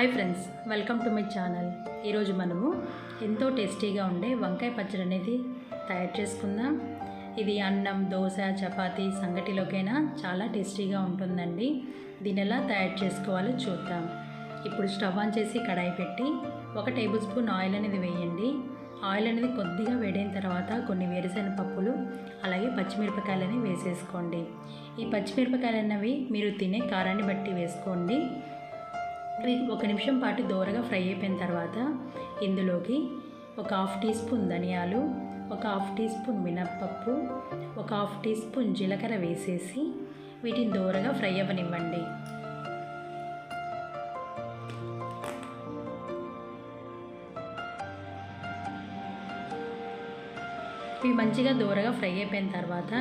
Hi friends welcome to my channel. ఈరోజు మనము ఎంతో టేస్టీగా ఉండే వంకాయ పచ్చడి అనేది తయారు చేసుకుందాం. ఇది అన్నం దోశ చపాతి సంగటిలోకైనా చాలా టేస్టీగా ఉంటుందండి. దీని ఎలా తయారు చేసుకోవాలో చూద్దాం. ఇప్పుడు స్టవ్ ఆన్ చేసి కడాయి పెట్టి ఒక టేబుల్ స్పూన్ ఆయిల్ అనేది వేయండి. ఆయిల్ అనేది కొద్దిగా వేడైన తర్వాత కొన్ని వేరుశెనగ పప్పులు అలాగే పచ్చిమిరపకాయలని వేసేసుకోండి. ఈ పచ్చిమిరపకాయలు అన్నవి మీరు తినే కారాన్ని బట్టి వేసుకోండి. ఒక నిమిషం పాటు దోరగా ఫ్రై అయిపోయిన తర్వాత ఇందులోకి ఒక హాఫ్ టీ స్పూన్ ధనియాలు ఒక హాఫ్ టీ స్పూన్ మినప్పప్పు ఒక హాఫ్ టీ స్పూన్ జీలకర్ర వేసేసి వీటిని దోరగా ఫ్రై అవ్వనివ్వండి. ఇవి మంచిగా దూరగా ఫ్రై అయిపోయిన తర్వాత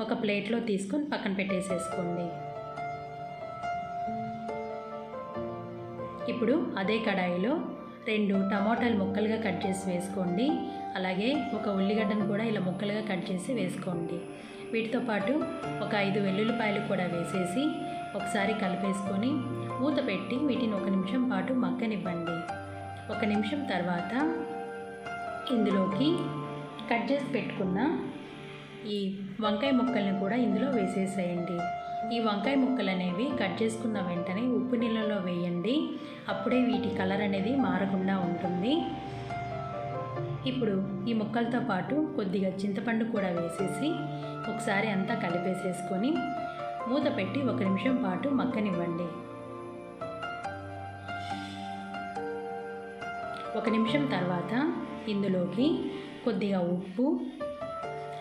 ఒక ప్లేట్లో తీసుకొని పక్కన పెట్టేసేసుకోండి. ఇప్పుడు అదే కడాయిలో రెండు టమాటాలు ముక్కలుగా కట్ చేసి వేసుకోండి. అలాగే ఒక ఉల్లిగడ్డను కూడా ఇలా ముక్కలుగా కట్ చేసి వేసుకోండి. వీటితో పాటు ఒక ఐదు వెల్లుల్లిపాయలు కూడా వేసేసి ఒకసారి కలిపేసుకొని మూత పెట్టి వీటిని ఒక నిమిషం పాటు మగ్గనివ్వండి. ఒక నిమిషం తర్వాత ఇందులోకి కట్ చేసి పెట్టుకున్న ఈ వంకాయ ముక్కల్ని కూడా ఇందులో వేసేసేయండి. ఈ వంకాయ ముక్కలు అనేవి కట్ చేసుకున్న వెంటనే ఉప్పు నీళ్ళలో వేయండి. అప్పుడే వీటి కలర్ అనేది మారకుండా ఉంటుంది. ఇప్పుడు ఈ ముక్కలతో పాటు కొద్దిగా చింతపండు కూడా వేసేసి ఒకసారి అంతా కలిపేసేసుకొని మూత పెట్టి ఒక నిమిషం పాటు మక్కనివ్వండి ఒక నిమిషం తర్వాత ఇందులోకి కొద్దిగా ఉప్పు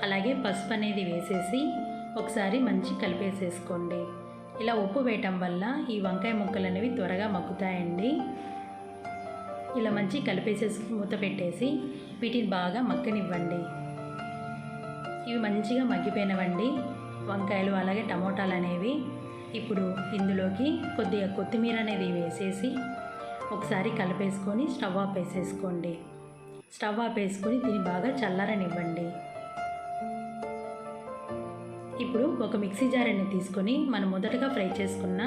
అలాగే పసుపు అనేది వేసేసి ఒకసారి మంచి కలిపేసేసుకోండి. ఇలా ఉప్పు వేయటం వల్ల ఈ వంకాయ ముక్కలు అనేవి త్వరగా మగ్గుతాయండి. ఇలా మంచి కలిపేసేసి మూత పెట్టేసి వీటిని బాగా మక్కనివ్వండి ఇవి మంచిగా మగ్గిపోయినవండి. వంకాయలు అలాగే టమోటాలు అనేవి ఇప్పుడు ఇందులోకి కొద్దిగా కొత్తిమీర అనేది వేసేసి ఒకసారి కలిపేసుకొని స్టవ్ ఆఫ్ వేసేసుకోండి. స్టవ్ ఆపేసుకొని దీన్ని బాగా చల్లారనివ్వండి. ఇప్పుడు ఒక మిక్సీ జారని తీసుకొని మనం మొదటగా ఫ్రై చేసుకున్న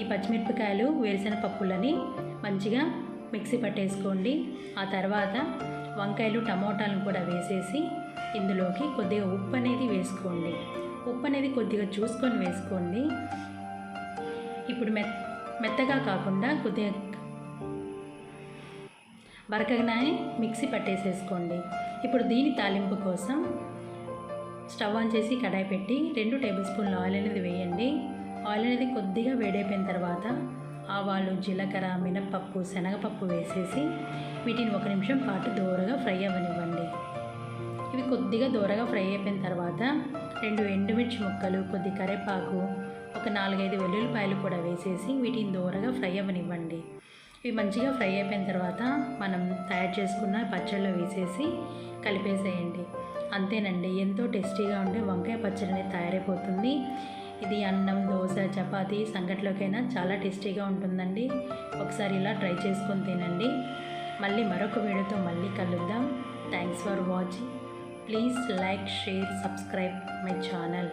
ఈ పచ్చిమిరపకాయలు వేరుశెనగ పప్పులని మంచిగా మిక్సీ పట్టేసుకోండి. ఆ తర్వాత వంకాయలు టమోటాలను కూడా వేసేసి ఇందులోకి కొద్దిగా ఉప్పు అనేది వేసుకోండి. ఉప్పు అనేది కొద్దిగా చూసుకొని వేసుకోండి. ఇప్పుడు మె మెత్తగా కాకుండా కొద్దిగా బరకగానే మిక్సీ పట్టేసేసుకోండి. ఇప్పుడు దీని తాలింపు కోసం స్టవ్ ఆన్ చేసి కడాయి పెట్టి రెండు టేబుల్ స్పూన్ల ఆయిల్ అనేది వేయండి. ఆయిల్ అనేది కొద్దిగా వేడైపోయిన తర్వాత ఆవాలు జీలకర్ర మినప్పప్పు శనగపప్పు వేసేసి వీటిని ఒక నిమిషం పాటు దూరగా ఫ్రై అవ్వనివ్వండి. ఇవి కొద్దిగా దూరగా ఫ్రై అయిపోయిన తర్వాత రెండు ఎండుమిర్చి ముక్కలు కొద్ది కరివేపాకు ఒక నాలుగైదు వెల్లుల్లిపాయలు కూడా వేసేసి వీటిని దూరగా ఫ్రై అవ్వనివ్వండి. ఇవి మంచిగా ఫ్రై అయిపోయిన తర్వాత మనం తయారు చేసుకున్న పచ్చళ్ళు వేసేసి కలిపేసేయండి. అంతేనండి ఎంతో టేస్టీగా ఉండే వంకాయ పచ్చడి అనేది తయారైపోతుంది. ఇది అన్నం దోశ చపాతి సంగట్లోకైనా చాలా టేస్టీగా ఉంటుందండి. ఒకసారి ఇలా ట్రై చేసుకొని తినండి. మళ్ళీ మరొక వీడియోతో మళ్ళీ కలుద్దాం. Thanks for watching please like share subscribe my channel